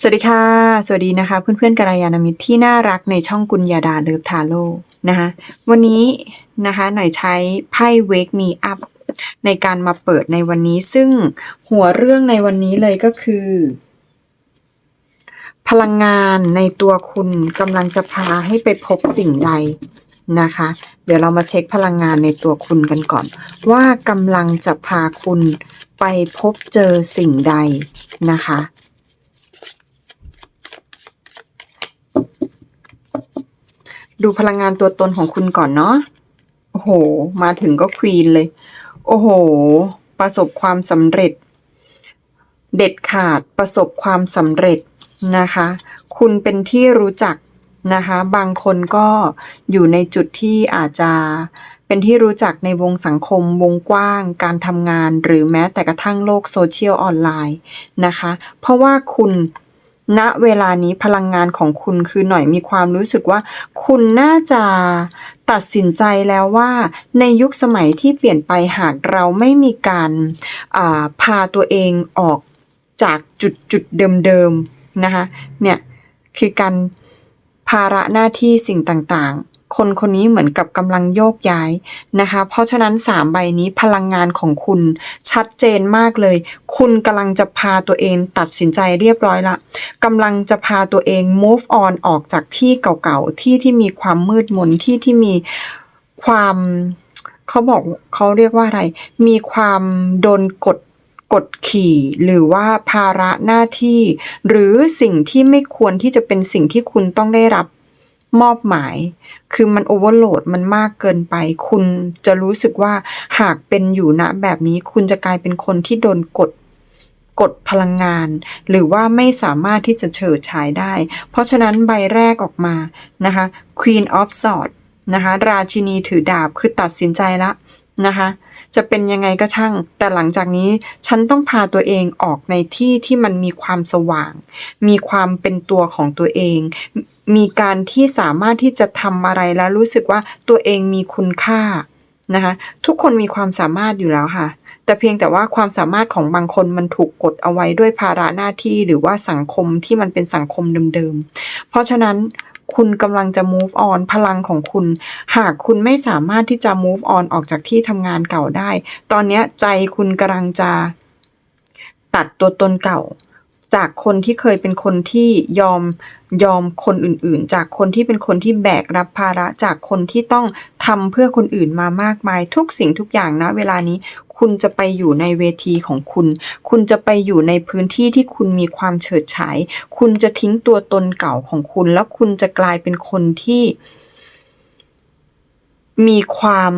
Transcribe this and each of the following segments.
สวัสดีค่ะ สวัสดีนะคะ เพื่อนๆกัลยาณมิตรที่น่ารักในช่องกุญญาดาเลิฟทาโร่นะคะวันนี้นะคะหน่อยใช้ไพ่ Wake Me Up ในการมาเปิดในวันนี้ ซึ่งหัวเรื่องในวันนี้เลยก็คือ พลังงานในตัวคุณกำลังจะพาให้ไปพบสิ่งใดนะคะ เดี๋ยวเรามาเช็คพลังงานในตัวคุณกันก่อน ว่ากำลังจะพาคุณไปพบเจอสิ่งใดนะคะ ดูพลังงานตัวตนของคุณก่อนเนาะ โอ้โห มาถึงก็ควีนเลย โอ้โห ประสบความสำเร็จ เด็ดขาดประสบความสำเร็จนะคะ คุณเป็นที่รู้จักนะคะ บางคนก็อยู่ในจุดที่อาจจะเป็นที่รู้จักในวงสังคมวงกว้าง การทำงานหรือแม้แต่กระทั่งโลกโซเชียลออนไลน์นะคะ เพราะว่าคุณ ณเวลานี้พลังงานของคุณคือหน่อยมีความรู้สึกว่า คุณน่าจะตัดสินใจแล้วว่า ในยุคสมัยที่เปลี่ยนไปหากเราไม่มีการาพาตัวเองออกจากจุดจุดเดิมๆนะคะเนี่ยคือการภาระหน้าที่สิ่งต่างๆ คนคนนี้เหมือนกับกำลังโยกย้ายนะคะ เพราะฉะนั้นสามใบนี้พลังงานของคุณชัดเจนมากเลย คุณกำลังจะพาตัวเองตัดสินใจเรียบร้อยละกำลังจะพาตัวเอง move on ออกจากที่เก่าๆ ที่ที่มีความมืดมนที่ที่มีความเขาบอกเขาเรียกว่าอะไร มีความโดนกดกดขี่หรือว่าภาระหน้าที่ หรือสิ่งที่ไม่ควรที่จะเป็นสิ่งที่คุณต้องได้รับ มอบหมาย คือมันโอเวอร์โหลดมันมากเกินไป คุณจะรู้สึกว่าหากเป็นอยู่ณแบบนี้ คุณจะกลายเป็นคนที่โดนกดกดพลังงาน หรือว่าไม่สามารถที่จะเฉิดฉายได้ เพราะฉะนั้นใบแรกออกมานะคะ Queen of Swords นะคะ ราชินีถือดาบคือตัดสินใจละนะคะ จะเป็นยังไงก็ช่าง แต่หลังจากนี้ฉันต้องพาตัวเองออกในที่ที่มันมีความสว่าง มีความเป็นตัวของตัวเอง มีการที่สามารถที่จะทำอะไรแล้วรู้สึกว่าตัวเองมีคุณค่านะคะ ทุกคนมีความสามารถอยู่แล้วค่ะ แต่เพียงแต่ว่าความสามารถของบางคนมันถูกกดเอาไว้ด้วยภาระหน้าที่หรือว่าสังคมที่มันเป็นสังคมเดิมๆ เพราะฉะนั้นคุณกำลังจะ move on พลังของคุณ หากคุณไม่สามารถที่จะ move on ออกจากที่ทำงานเก่าได้ ตอนนี้ใจคุณกำลังจะตัดตัวตนเก่า จากคนที่เคยเป็นคนที่ยอมยอมคนอื่นๆ จากคนที่เป็นคนที่แบกรับภาระจากคนที่ต้องทำเพื่อคนอื่นมามากมาย ทุกสิ่งทุกอย่างนะเวลานี้คุณจะไปอยู่ในเวทีของคุณ คุณจะไปอยู่ในพื้นที่ที่คุณมีความเฉิดฉาย คุณจะทิ้งตัวตนเก่าของคุณ แล้วคุณจะกลายเป็นคนที่ มีความ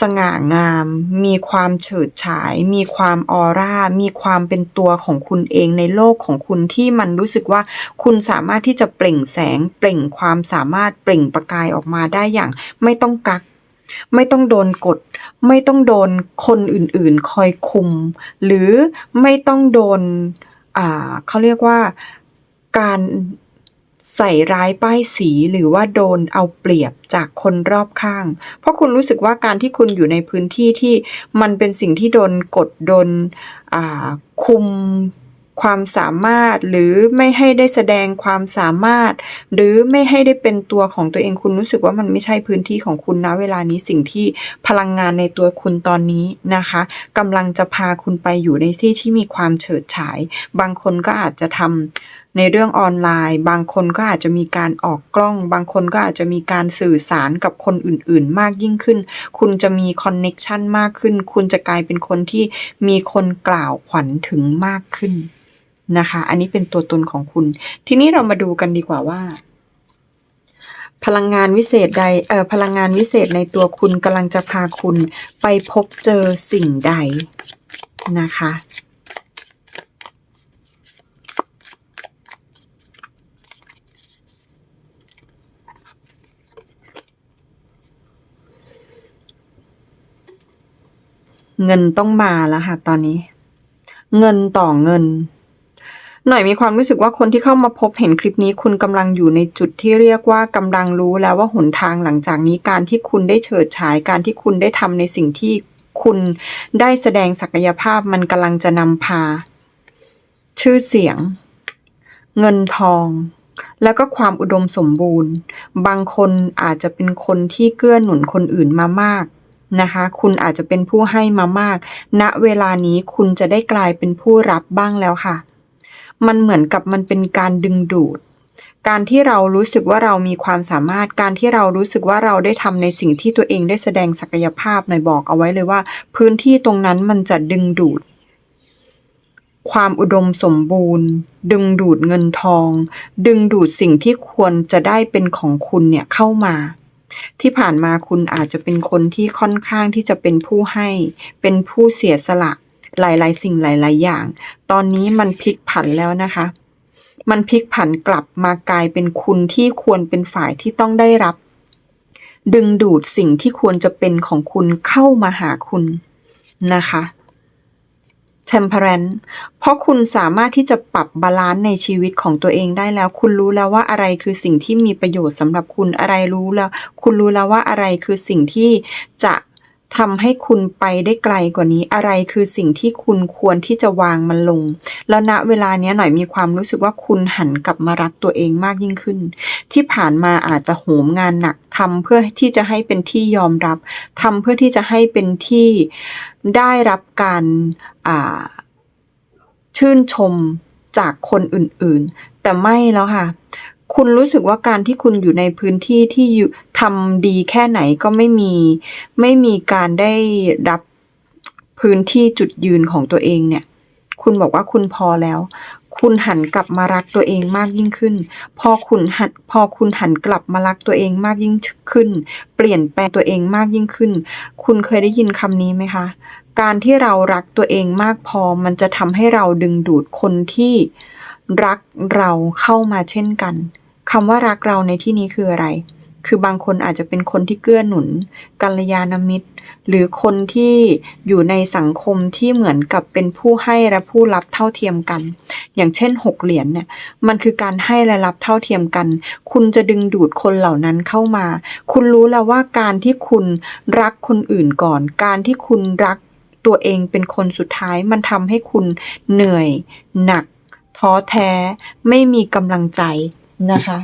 สง่างาม มีความเฉิดฉาย มีความออร่า มีความเป็นตัวของคุณเองในโลกของคุณที่มันรู้สึกว่าคุณสามารถที่จะเปล่งแสง เปล่งความสามารถเปล่งประกายออกมาได้อย่างไม่ต้องกัก ไม่ต้องโดนกด ไม่ต้องโดนคนอื่นๆ คอยคุม หรือไม่ต้องโดน อ่าเขาเรียกว่าการ ใส่ร้ายป้ายสีหรือว่าโดนเอาเปรียบจากคนรอบข้าง เพราะคุณรู้สึกว่าการที่คุณอยู่ในพื้นที่ที่มันเป็นสิ่งที่โดนกดโดนคุมความสามารถหรือไม่ให้ได้แสดงความสามารถ หรือไม่ให้ได้เป็นตัวของตัวเองคุณรู้สึกว่ามันไม่ใช่พื้นที่ของคุณนะเวลานี้สิ่งที่พลังงานในตัวคุณตอนนี้นะคะกำลังจะพาคุณไปอยู่ในที่ที่มีความเฉิดฉาย บางคนก็อาจจะทำ ในเรื่องออนไลน์ บางคนก็อาจจะมีการออกกล้อง บางคนก็อาจจะมีการสื่อสารกับคนอื่น ๆ มากยิ่งขึ้น คุณจะมีคอนเน็ชันมากขึ้น คุณจะกลายเป็นคนที่มีคนกล่าวขวัญถึงมากขึ้นนะคะ อันนี้เป็นตัวตนของคุณ ทีนี้เรามาดูกันดีกว่าว่า พลังงานวิเศษใดเอ่อพลังงานวิเศษในตัวคุณกำลังจะพาคุณไปพบเจอสิ่งใดนะคะ เงินต้องมาแล้วค่ะตอนนี้ เงินต่อเงิน หน่อยมีความรู้สึกว่าคนที่เข้ามาพบเห็นคลิปนี้คุณกำลังอยู่ในจุดที่เรียกว่ากำลังรู้แล้วว่าหนทางหลังจากนี้การที่คุณได้เฉิดฉายการที่คุณได้ทำในสิ่งที่คุณได้แสดงศักยภาพมันกำลังจะนำพา ชื่อเสียง เงินทอง แล้วก็ความอุดมสมบูรณ์ บางคนอาจจะเป็นคนที่เกื้อหนุนคนอื่นมามาก นะคะ คุณอาจจะเป็นผู้ให้มามาก ณ เวลานี้คุณจะได้กลายเป็นผู้รับบ้างแล้วค่ะ มันเหมือนกับมันเป็นการดึงดูด การที่เรารู้สึกว่าเรามีความสามารถ การที่เรารู้สึกว่าเราได้ทำในสิ่งที่ตัวเองได้แสดงศักยภาพหน่อยบอกเอาไว้เลยว่า พื้นที่ตรงนั้นมันจะดึงดูดความอุดมสมบูรณ์ ดึงดูดเงินทอง ดึงดูดสิ่งที่ควรจะได้เป็นของคุณเนี่ยเข้ามา ที่ผ่านมาคุณอาจจะเป็นคนที่ค่อนข้างที่จะเป็นผู้ให้ เป็นผู้เสียสละหลาย ๆ สิ่งหลาย ๆ อย่าง ตอนนี้มันพลิกผันแล้วนะคะ มันพลิกผันกลับมากลายเป็นคุณที่ควรเป็นฝ่ายที่ต้องได้รับ ดึงดูดสิ่งที่ควรจะเป็นของคุณเข้ามาหาคุณนะคะ temperance เพราะคุณสามารถที่จะปรับบาลานซ์ในชีวิตของตัวเองได้แล้ว คุณรู้แล้วว่าอะไรคือสิ่งที่มีประโยชน์สำหรับคุณอะไรรู้แล้ว คุณรู้แล้วว่าอะไรคือสิ่งที่จะทำให้คุณไปได้ไกลกว่านี้ อะไรคือสิ่งที่คุณควรที่จะวางมันลง แล้วณเวลานี้หน่อยมีความรู้สึกว่าคุณหันกลับมารักตัวเองมากยิ่งขึ้น ที่ผ่านมาอาจจะโหมงานหนักทำเพื่อที่จะให้เป็นที่ยอมรับทำเพื่อที่จะให้เป็นที่ได้รับการ ชื่นชมจากคนอื่นๆ แต่ไม่แล้วค่ะ คุณรู้สึกว่าการที่คุณอยู่ในพื้นที่ที่อยู่ทำดีแค่ไหนก็ไม่มี ไม่มีการได้รับพื้นที่จุดยืนของตัวเองเนี่ย คุณบอกว่าคุณพอแล้ว คุณหันกลับมารักตัวเองมากยิ่งขึ้น พอคุณหันพอคุณหันกลับมารักตัวเองมากยิ่งขึ้น เปลี่ยนแปลงตัวเองมากยิ่งขึ้น คุณเคยได้ยินคำนี้ไหมคะ การที่เรารักตัวเองมากพอมันจะทำให้เราดึงดูดคนที่รักเราเข้ามาเช่นกันคำว่ารักเราในที่นี้คืออะไร คือบางคนอาจจะเป็นคนที่เกื้อหนุนกัลยาณมิตร หรือคนที่อยู่ในสังคมที่เหมือนกับเป็นผู้ให้และผู้รับเท่าเทียมกัน อย่างเช่นหกเหรียญเนี่ยมันคือการให้และรับเท่าเทียมกัน คุณจะดึงดูดคนเหล่านั้นเข้ามา คุณรู้แล้วว่าการที่คุณรักคนอื่นก่อน การที่คุณรักตัวเองเป็นคนสุดท้ายมันทำให้คุณเหนื่อย หนัก ท้อแท้ ไม่มีกำลังใจนะคะ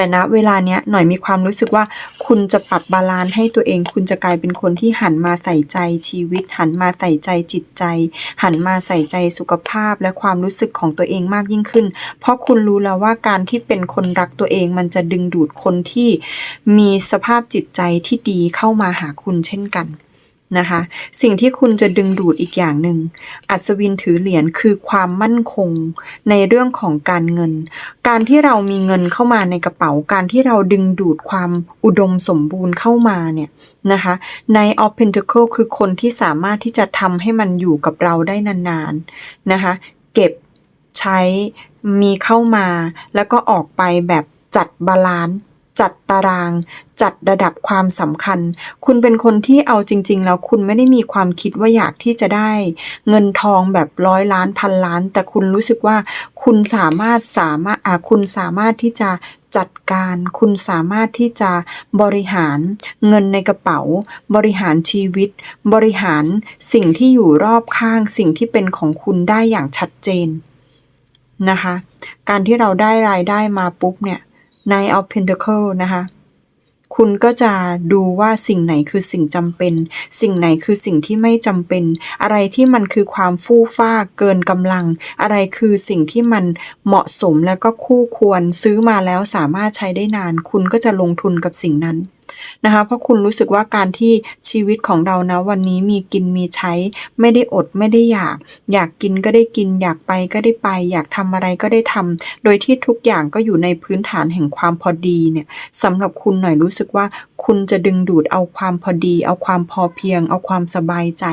แต่ณเวลาเนี้ยหน่อยมีความรู้สึกว่าคุณจะปรับบาลานซ์ให้ตัวเอง คุณจะกลายเป็นคนที่หันมาใส่ใจชีวิต หันมาใส่ใจจิตใจ หันมาใส่ใจสุขภาพและความรู้สึกของตัวเองมากยิ่งขึ้น เพราะคุณรู้แล้วว่าการที่เป็นคนรักตัวเอง มันจะดึงดูดคนที่มีสภาพจิตใจที่ดีเข้ามาหาคุณเช่นกัน นะคะ สิ่งที่คุณจะดึงดูดอีกอย่างหนึ่ง อัศวินถือเหรียญคือความมั่นคงในเรื่องของการเงิน การที่เรามีเงินเข้ามาในกระเป๋า การที่เราดึงดูดความอุดมสมบูรณ์เข้ามาเนี่ยนะคะใน of Pentacle คือคนที่สามารถที่จะทำให้มันอยู่กับเราได้นานๆนะคะ เก็บใช้มีเข้ามาแล้วก็ออกไปแบบจัดบาลานซ์ จัดตาราง จัดระดับความสำคัญ คุณเป็นคนที่เอาจริง ๆ แล้วคุณไม่ได้มีความคิดว่าอยากที่จะได้ เงินทองแบบร้อยล้านพันล้าน แต่คุณรู้สึกว่าคุณสามารถสามารถคุณสามารถที่จะจัดการคุณสามารถที่จะบริหารเงินในกระเป๋า บริหารชีวิต บริหารสิ่งที่อยู่รอบข้างสิ่งที่เป็นของคุณได้อย่างชัดเจนนะคะ การที่เราได้รายได้มาปุ๊บเนี่ย Nine of Pentacle นะคะคุณก็จะดูว่าสิ่งไหนคือสิ่งจำเป็น สิ่งไหนคือสิ่งที่ไม่จำเป็น อะไรที่มันคือความฟู่ฟ้าเกินกำลัง อะไรคือสิ่งที่มันเหมาะสมแล้วก็คู่ควรซื้อมาแล้วสามารถใช้ได้นาน คุณก็จะลงทุนกับสิ่งนั้น นะคะเพราะคุณรู้สึกว่าการที่ชีวิตของเรานะวันนี้มีกินมีใช้ ไม่ได้อดไม่ได้อยาก อยากกินก็ได้กิน อยากไปก็ได้ไป อยากทำอะไรก็ได้ทำโดยที่ทุกอย่างก็อยู่ในพื้นฐานแห่งความพอดีเนี่ยสำหรับคุณหน่อยรู้สึกว่าคุณจะดึงดูดเอาความพอดี เอาความพอเพียง เอาความสบายใจ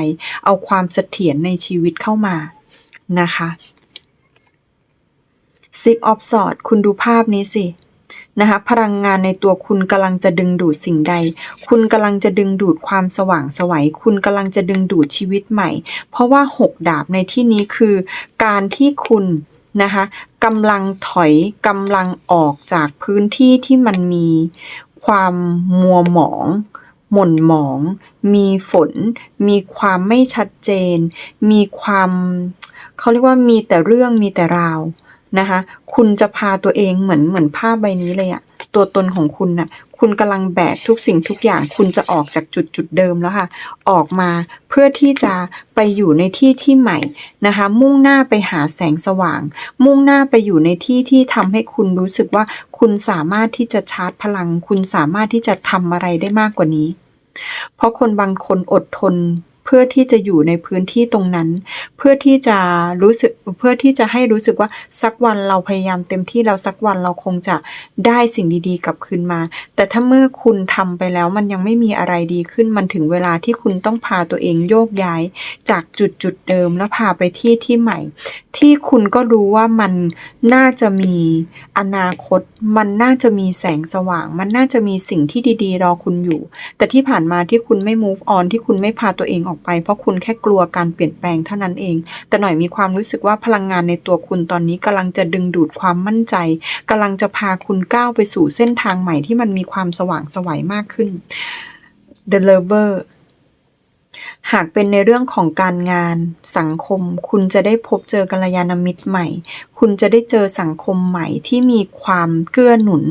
เอาความเสถียรในชีวิตเข้ามานะคะ Six of Swords คุณดูภาพนี้สิ นะคะพลังงานในตัวคุณกำลังจะดึงดูดสิ่งใด คุณกำลังจะดึงดูดความสว่างสวัย คุณกำลังจะดึงดูดชีวิตใหม่ เพราะว่าหกดาบในที่นี้คือ การที่คุณนะคะกำลังถอยกำลังออกจากพื้นที่ที่มันมีความมัวหมองหม่นหมอง มีฝน มีความไม่ชัดเจน มีความ เขาเรียกว่ามีแต่เรื่องมีแต่ราว นะคะ คุณจะพาตัวเองเหมือนเหมือนภาพใบนี้เลยอะตัวตนของคุณน่ะ คุณกำลังแบกทุกสิ่งทุกอย่าง คุณจะออกจากจุดจุดเดิมแล้วค่ะ ออกมาเพื่อที่จะไปอยู่ในที่ที่ใหม่นะคะ มุ่งหน้าไปหาแสงสว่าง มุ่งหน้าไปอยู่ในที่ที่ทำให้คุณรู้สึกว่า คุณสามารถที่จะชาร์จพลัง คุณสามารถที่จะทำอะไรได้มากกว่านี้ เพราะคนบางคนอดทน เพื่อที่จะอยู่ในพื้นที่ตรงนั้น เพื่อที่จะรู้สึกเพื่อที่จะให้รู้สึกว่าสักวันเราพยายามเต็มที่แล้วสักวันเราคงจะได้สิ่งดีๆกลับคืนมา แต่ถ้าเมื่อคุณทำไปแล้วมันยังไม่มีอะไรดีขึ้นมันถึงเวลาที่คุณต้องพาตัวเองโยกย้ายจากจุดจุดเดิมแล้วพาไปที่ที่ใหม่ ที่คุณก็รู้ว่ามันน่าจะมีอนาคต มันน่าจะมีแสงสว่าง มันน่าจะมีสิ่งที่ดีๆ รอคุณอยู่ แต่ที่ผ่านมาที่คุณไม่ move on ที่คุณไม่พาตัวเองออกไป เพราะคุณแค่กลัวการเปลี่ยนแปลงเท่านั้นเอง แต่หน่อยมีความรู้สึกว่าพลังงานในตัวคุณตอนนี้กำลังจะดึงดูดความมั่นใจกำลังจะพาคุณก้าวไปสู่เส้นทางใหม่ที่มันมีความสว่างไสวัยมากขึ้น The Lover หากเป็นในเรื่องของการงานสังคม คุณจะได้พบเจอกัลยาณมิตรใหม่ คุณจะได้เจอสังคมใหม่ที่มีความเกื้อหนุน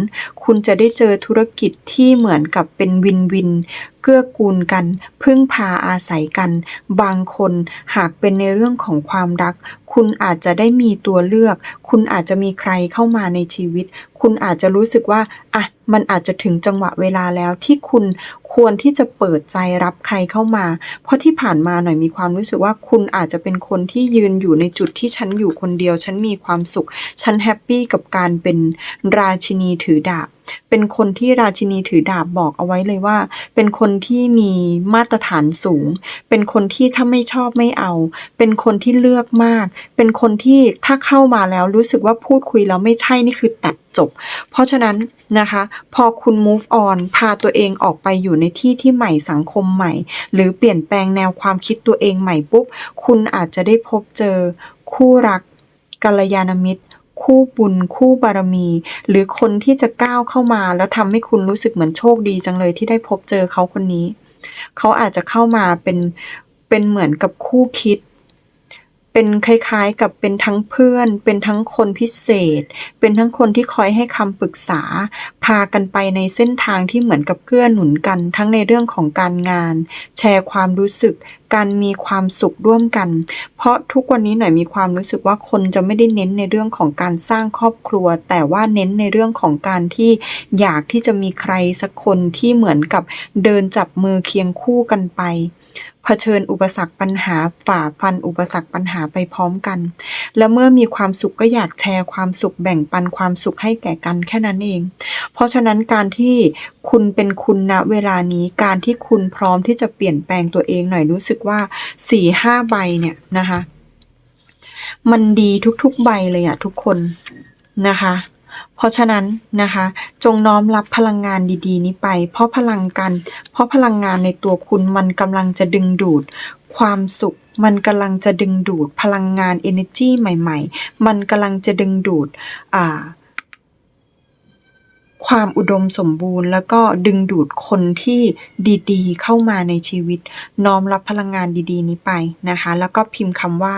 คุณจะได้เจอธุรกิจที่เหมือนกับเป็นวินวิน เกื้อกูลกัน พึ่งพาอาศัยกัน บางคนหากเป็นในเรื่องของความรัก คุณอาจจะได้มีตัวเลือก คุณอาจจะมีใครเข้ามาในชีวิต คุณอาจจะรู้สึกว่าอะมันอาจจะถึงจังหวะเวลาแล้วที่คุณควรที่จะเปิดใจรับใครเข้ามา เพราะที่ผ่านมาหน่อยมีความรู้สึกว่าคุณอาจจะเป็นคนที่ยืนอยู่ในจุดที่ฉันอยู่คนเดียว ฉันมีความสุข ฉันแฮปปี้กับการเป็นราชินีถือดาบ เป็นคนที่ราชินีถือดาบบอกเอาไว้เลยว่า เป็นคนที่มีมาตรฐานสูง เป็นคนที่ถ้าไม่ชอบไม่เอา เป็นคนที่เลือกมาก เป็นคนที่ถ้าเข้ามาแล้วรู้สึกว่าพูดคุยแล้วไม่ใช่นี่คือตัดจบ เพราะฉะนั้นนะคะ พอคุณ move on พาตัวเองออกไปอยู่ในที่ที่ใหม่สังคมใหม่ หรือเปลี่ยนแปลงแนวความคิดตัวเองใหม่ปุ๊บ คุณอาจจะได้พบเจอคู่รักกัลยาณมิตร คู่บุญคู่บารมี หรือคนที่จะก้าวเข้ามา แล้วทำให้คุณรู้สึกเหมือนโชคดีจังเลยที่ได้พบเจอเขาคนนี้ เขาอาจจะเข้ามาเป็นเป็นเหมือนกับคู่คิด เป็นคล้ายๆกับเป็นทั้งเพื่อน เป็นทั้งคนพิเศษ เป็นทั้งคนที่คอยให้คำปรึกษา พากันไปในเส้นทางที่เหมือนกับเกื้อหนุนกัน ทั้งในเรื่องของการงาน แชร์ความรู้สึก การมีความสุขร่วมกัน เพราะทุกวันนี้หน่อยมีความรู้สึกว่าคนจะไม่ได้เน้นในเรื่องของการสร้างครอบครัว แต่ว่าเน้นในเรื่องของการที่อยากที่จะมีใครสักคนที่เหมือนกับเดินจับมือเคียงคู่กันไป เผชิญอุปสรรคปัญหาฝ่าฟันอุปสรรคปัญหาไปพร้อมกัน และเมื่อมีความสุขก็อยากแชร์ความสุขแบ่งปันความสุขให้แก่กันแค่นั้นเอง เพราะฉะนั้นการที่คุณเป็นคุณณเวลานี้การที่คุณพร้อมที่จะเปลี่ยนแปลงตัวเองหน่อยรู้สึกว่าสี่ห้าใบเนี่ยนะคะ มันดีทุกๆใบเลยอะทุกคนนะคะ เพราะฉะนั้นนะคะ จงน้อมรับพลังงานดีๆ นี้ไป เพราะพลังกัน เพราะพลังงานในตัวคุณมันกำลังจะดึงดูด ความสุข มันกำลังจะดึงดูดพลังงาน energy ใหม่ ๆ มันกำลังจะดึงดูดอ่าความอุดมสมบูรณ์ แล้วก็ดึงดูดคนที่ดีๆ เข้ามาในชีวิต น้อมรับพลังงานดีๆ นี้ไปนะคะ แล้วก็พิมพ์คำว่า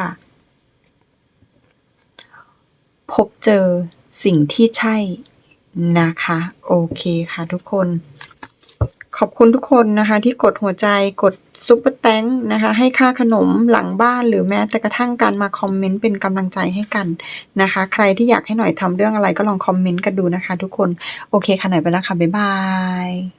พบเจอ สิ่งที่ใช่นะคะ โอเคค่ะทุกคน ขอบคุณทุกคนนะคะ ที่กดหัวใจกดซุปเปอร์แตงนะคะ ให้ค่าขนมหลังบ้านหรือแม้แต่กระทั่งการมาคอมเมนต์เป็นกำลังใจให้กันนะคะ ใครที่อยากให้หน่อยทำเรื่องอะไรก็ลองคอมเมนต์กันดูนะคะ ทุกคน โอเคค่ะหน่อยไปแล้วค่ะ บ๊ายบาย